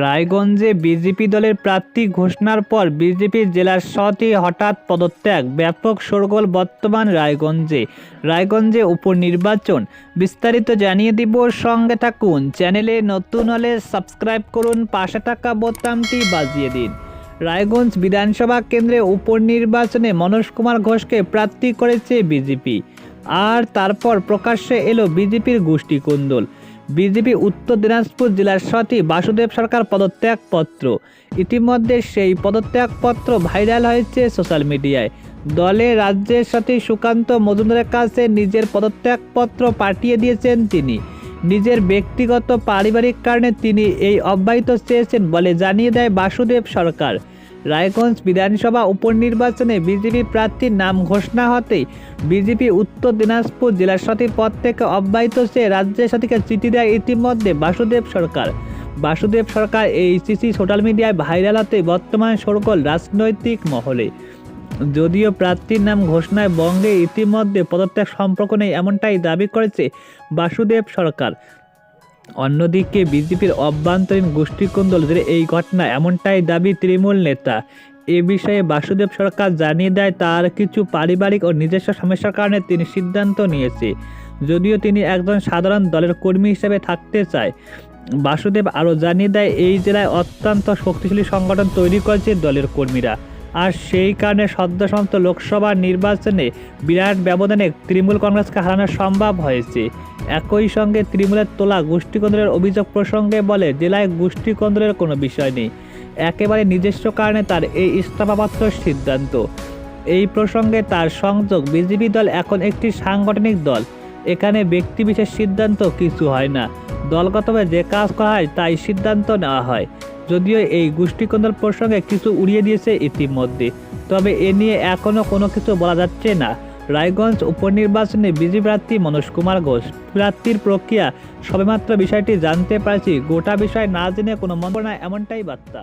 রায়গঞ্জে বিজেপি দলের প্রার্থী ঘোষণার পর বিজেপির জেলার সতী হঠাৎ পদত্যাগ। ব্যাপক শোরগোল বর্তমান রায়গঞ্জে। রায়গঞ্জে উপনির্বাচন। বিস্তারিত জানিয়ে দিব সঙ্গে থাকুন। চ্যানেলে নতুন হলে সাবস্ক্রাইব করুন। পাশে থাকা বোতামটি বাজিয়ে দিন। রায়গঞ্জ বিধানসভা কেন্দ্রে উপনির্বাচনে মনোজ কুমার ঘোষকে প্রার্থী করেছে বিজেপি। আর তারপর প্রকাশ্যে এলো বিজেপির গোষ্ঠী কুন্দল। বিজেপি উত্তর দিনাজপুর জেলার সতী বাসুদেব সরকার পদত্যাগপত্র। ইতিমধ্যে সেই পদত্যাগপত্র ভাইরাল হয়েছে সোশ্যাল মিডিয়ায়। দলে রাজ্যের সাথে সুকান্ত মজুমদারের কাছে নিজের পদত্যাগপত্র পাঠিয়ে দিয়েছেন তিনি। নিজের ব্যক্তিগত পারিবারিক কারণে তিনি এই অব্যাহত চেয়েছেন বলে জানিয়ে দেয় বাসুদেব সরকার। রায়গঞ্জ বিধানসভা উপনির্বাচনে বিজেপি প্রার্থীর নাম ঘোষণা হতে বিজেপি উত্তর দিনাজপুর জেলার সতী পদ থেকে অব্যাহত চেয়ে রাজ্যের সাথীকে চিঠি দেয় ইতিমধ্যে বাসুদেব সরকার। বাসুদেব সরকার এই চিঠি সোশ্যাল মিডিয়ায় ভাইরাল হতে বর্তমান সরকল রাজনৈতিক মহলে। যদিও প্রার্থীর নাম ঘোষণায় বঙ্গে ইতিমধ্যে পদত্যাগ সম্পর্ক নেই এমনটাই দাবি করেছে বাসুদেব সরকার। অন্যদিকে বিজেপির অভ্যন্তরীণ গোষ্ঠীকুন্দল জুড়ে এই ঘটনা এমনটাই দাবি তৃণমূল নেতা। এ বিষয়ে বাসুদেব সরকার জানিয়ে দেয়, তার কিছু পারিবারিক ও নিজস্ব সমস্যার কারণে তিনি সিদ্ধান্ত নিয়েছে। যদিও তিনি একজন সাধারণ দলের কর্মী হিসেবে থাকতে চায়। বাসুদেব আরও জানিয়ে দেয়, এই জেলায় অত্যন্ত শক্তিশালী সংগঠন তৈরি করেছে দলের কর্মীরা। আর সেই কারণে সদ্যসমাপ্ত লোকসভা নির্বাচনে বিরাট ব্যবধানে তৃণমূল কংগ্রেসকে হারানো সম্ভব হয়েছে। একই সঙ্গে তৃণমূলের তোলা গোষ্ঠীকন্দ্রের অভিযোগ প্রসঙ্গে বলে, জেলায় গোষ্ঠীকন্দ্রের কোনো বিষয় নেই। একেবারে নিজস্ব কারণে তার এই ইস্তফাপত্র সিদ্ধান্ত। এই প্রসঙ্গে তার সংযোগ বিজেপি দল এখন একটি সাংগঠনিক দল। এখানে ব্যক্তিবিশেষ সিদ্ধান্ত কিছু হয় না। দলগতভাবে যে কাজ করা হয়, তাই সিদ্ধান্ত নেওয়া হয়। যদিও এই গোষ্ঠীকন্দল প্রসঙ্গে কিছু উড়িয়ে দিয়েছে ইতিমধ্যে। তবে এ নিয়ে এখনও কোনো কিছু বলা যাচ্ছে না। রায়গঞ্জ উপনির্বাচনে বিজেপি প্রার্থী মনোজ কুমার ঘোষ। প্রার্থীর প্রক্রিয়া সবেমাত্র বিষয়টি জানতে পারছি। গোটা বিষয় না জেনে কোনো মন্ত্রণা এমনটাই বার্তা।